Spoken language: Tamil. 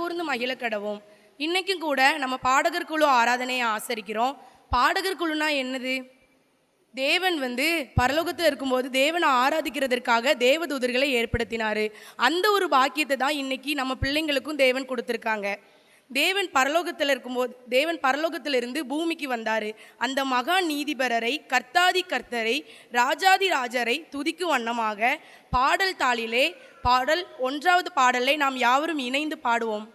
கூர்ந்து மகிழ கடவோம். இன்றைக்கும் கூட நம்ம பாடகர் குழு ஆராதனையை ஆசரிக்கிறோம். பாடகர் குழுனா என்னது? தேவன் வந்து பரலோகத்தில் இருக்கும்போது தேவனை ஆராதிக்கிறதற்காக தேவதூதர்களை ஏற்படுத்தினாரு. அந்த ஒரு பாக்கியத்தை தான் இன்றைக்கி நம்ம பிள்ளைங்களுக்கும் தேவன் கொடுத்துருக்காங்க. தேவன் பரலோகத்தில் இருக்கும்போது தேவன் பரலோகத்திலிருந்து பூமிக்கு வந்தார். அந்த மகா நீதிபரரை கர்த்தாதி கர்த்தரை ராஜாதி ராஜரை துதிக்கும் வண்ணமாக பாடல் தாளிலே பாடல் ஒன்றாவது பாடலை நாம் யாவரும் இணைந்து பாடுவோம்.